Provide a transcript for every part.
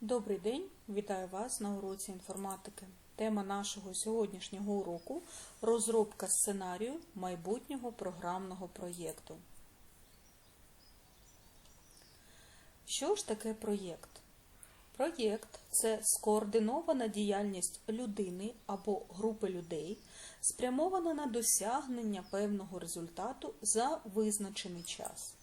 Добрий день, вітаю вас на уроці інформатики. Тема нашого сьогоднішнього уроку розробка сценарію майбутнього програмного проєкту. Що ж таке проєкт? Проєкт це скоординована діяльність людини або групи людей, спрямована на досягнення певного результату за визначений час.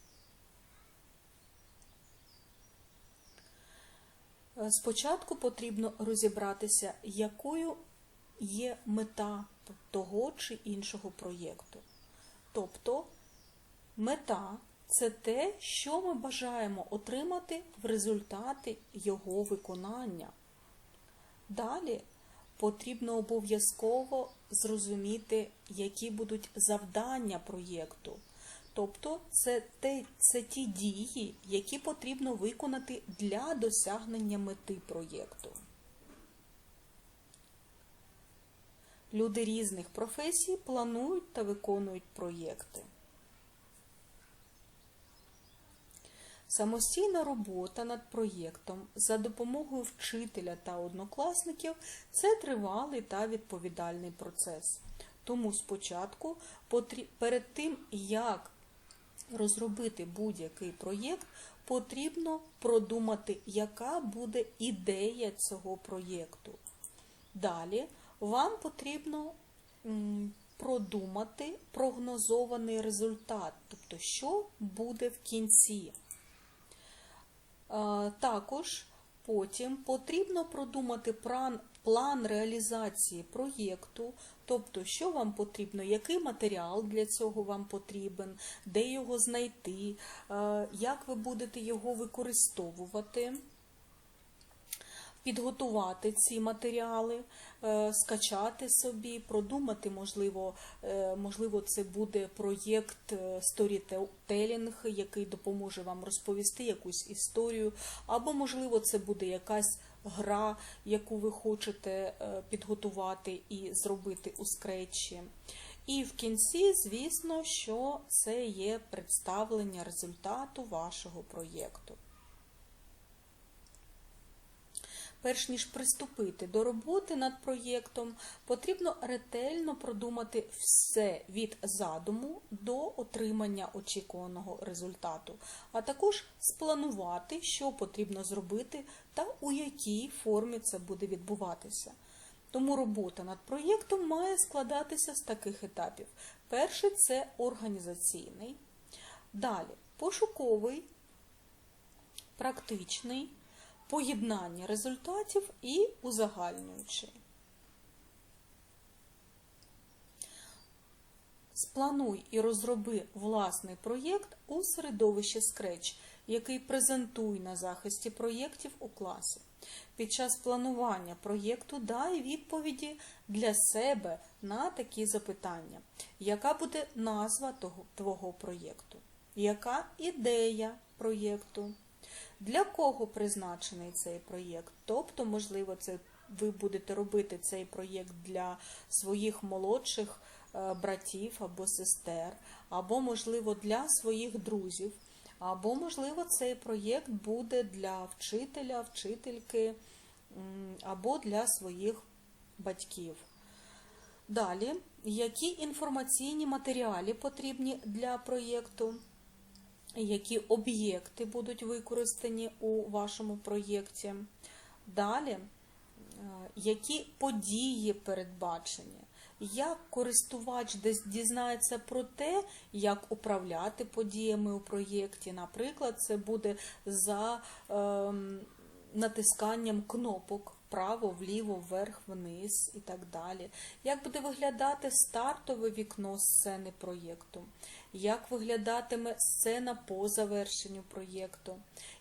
Спочатку потрібно розібратися, якою є мета того чи іншого проєкту. Тобто мета це те, що ми бажаємо отримати в результаті його виконання. Далі потрібно обов'язково зрозуміти, які будуть завдання проєкту. Тобто це, те, це ті дії, які потрібно виконати для досягнення мети проєкту. Люди різних професій планують та виконують проєкти. Самостійна робота над проєктом за допомогою вчителя та однокласників це тривалий та відповідальний процес. Тому спочатку, перед тим, як розробити будь-який проєкт, потрібно продумати, яка буде ідея цього проєкту. Далі вам потрібно продумати прогнозований результат, тобто, що буде в кінці. Також потім потрібно продумати план, реалізації проєкту, тобто, що вам потрібно, який матеріал для цього вам потрібен, де його знайти, е, як ви будете його використовувати. Підготувати ці матеріали, е, скачати собі, продумати, можливо, е, можливо, це буде проєкт е, сторітелінг, який допоможе вам розповісти якусь історію, або, можливо, це буде якась гра, яку ви хочете підготувати і зробити у скретчі. І в кінці, звісно, що це є представлення результату вашого проєкту. Перш ніж приступити до роботи над проєктом, потрібно ретельно продумати все від задуму до отримання очікуваного результату, а також спланувати, що потрібно зробити та у якій формі це буде відбуватися. Тому робота над проєктом має складатися з таких етапів. Перший це організаційний, далі пошуковий, практичний поєднання результатів і узагальнюючий. Сплануй і розроби власний проєкт у середовищі Scratch, який презентуй на захисті проєктів у класі. Під час планування проєкту дай відповіді для себе на такі запитання. Яка буде назва того, твого проєкту? Яка ідея проєкту? Для кого призначений цей проєкт? Тобто, можливо, це ви будете робити цей проєкт для своїх молодших е, братів або сестер, або, можливо, для своїх друзів, або, можливо, цей проєкт буде для вчителя, вчительки, або для своїх батьків. Далі, які інформаційні матеріали потрібні для проєкту? Які об'єкти будуть використані у вашому проєкті. Далі, е, які події передбачені, як користувач десь дізнається про те, як управляти подіями у проєкті. Наприклад, це буде за ем, натисканням кнопок вправо, вліво, вверх, вниз і так далі. Як буде виглядати стартове вікно сцени проєкту? Як виглядатиме сцена по завершенню проєкту?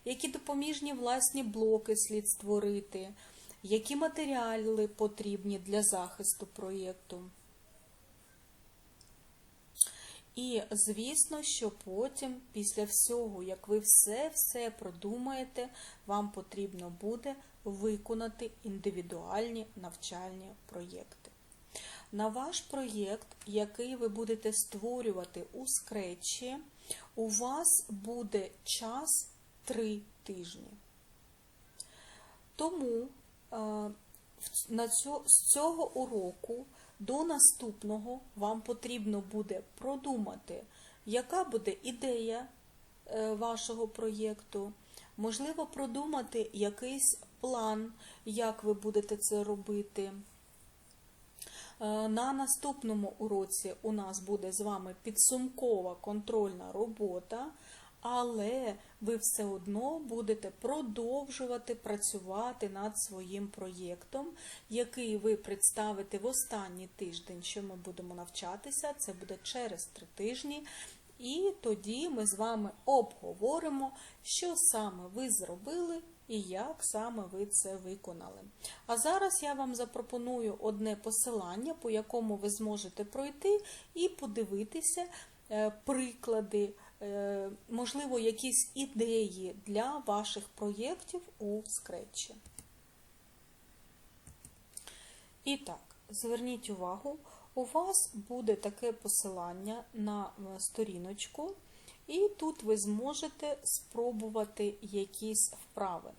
Які допоміжні власні блоки слід створити? Які матеріали потрібні для захисту проєкту? І, звісно, що потім, після всього, як ви все-все продумаєте, вам потрібно буде виконати індивідуальні навчальні проєкти. На ваш проєкт, який ви будете створювати у скретчі, у вас буде час 3 тижні. на цю, з цього уроку до наступного вам потрібно буде продумати, яка буде ідея е, вашого проєкту. Можливо, продумати якийсь план, як ви будете це робити. Е, На наступному уроці у нас буде з вами підсумкова контрольна робота, але ви все одно будете продовжувати працювати над своїм проєктом, який ви представите в останній тиждень, що ми будемо навчатися. Це буде через три тижні. І тоді ми з вами обговоримо, що саме ви зробили і як саме ви це виконали. А зараз я вам запропоную одне посилання, по якому ви зможете пройти і подивитися е, приклади, можливо, якісь ідеї для ваших проєктів у скретчі. І так, зверніть увагу, у вас буде таке посилання на е, сторіночку, і тут ви зможете спробувати якісь вправи.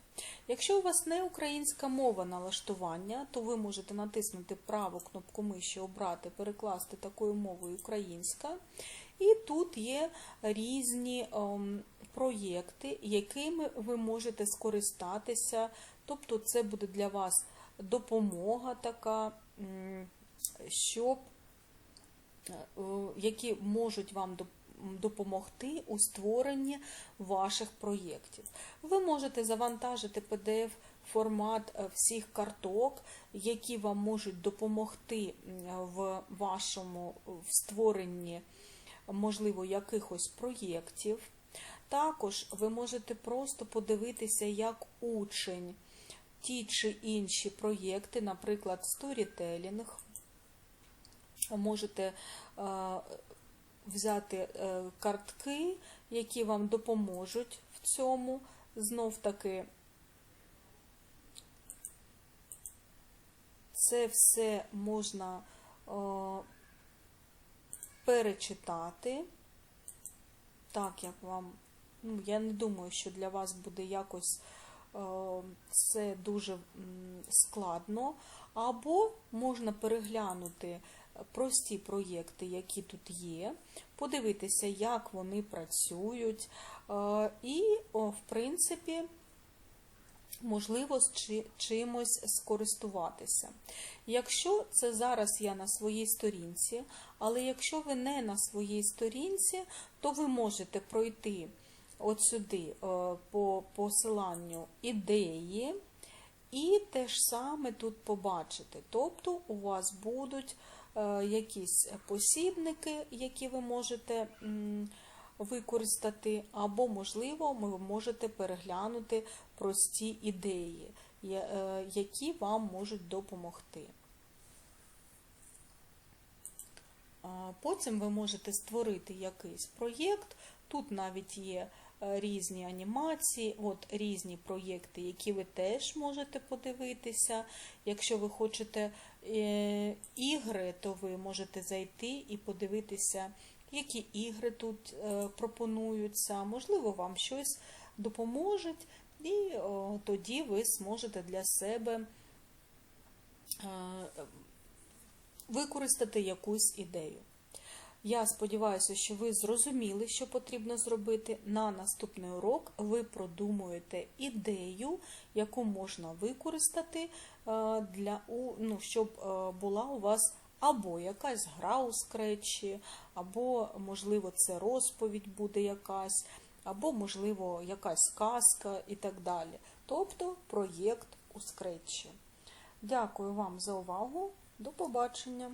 Якщо у вас не українська мова налаштування, то ви можете натиснути праву кнопку миші, обрати, перекласти такою мовою українська. І тут є різні ем, проєкти, якими ви можете скористатися. Тобто, це буде для вас допомога така, щоб е, які можуть вам допомогти у створенні ваших проєктів. Ви можете завантажити PDF формат е, всіх карток, які вам можуть допомогти в вашому в створенні, можливо, якихось проєктів. Також ви можете просто подивитися, як учень ті чи інші проєкти, наприклад, сторітелінг, можете е, взяти е, картки, які вам допоможуть в цьому. Знов таки, це все можна е, перечитати, так як вам, ну, я не думаю, що для вас буде якось е, це дуже складно, або можна переглянути прості проєкти, які тут є, подивитися, як вони працюють, е, і, о, в принципі, можливо, з чимось скористуватися. Якщо це зараз я на своїй сторінці, але якщо ви не на своїй сторінці, то ви можете пройти от сюди е, по посиланню ідеї. І те ж саме тут побачити. Тобто у вас будуть е, якісь посібники, які ви можете використати, або, можливо, ви можете переглянути прості ідеї, е, які вам можуть допомогти. Потім ви можете створити якийсь проєкт. Тут навіть є е, різні анімації, от різні проєкти, які ви теж можете подивитися. Якщо ви хочете е, ігри, то ви можете зайти і подивитися, які ігри тут е, пропонуються. Можливо, вам щось допоможуть, і тоді ви зможете для себе е, використати якусь ідею. Я сподіваюся, що ви зрозуміли, що потрібно зробити. На наступний урок ви продумуєте ідею, яку можна використати, е, для, ну, щоб була у вас або якась гра у скречі, або, можливо, це розповідь буде якась, або, можливо, якась казка і так далі. Тобто проєкт у скречі. Дякую вам за увагу. До побачення!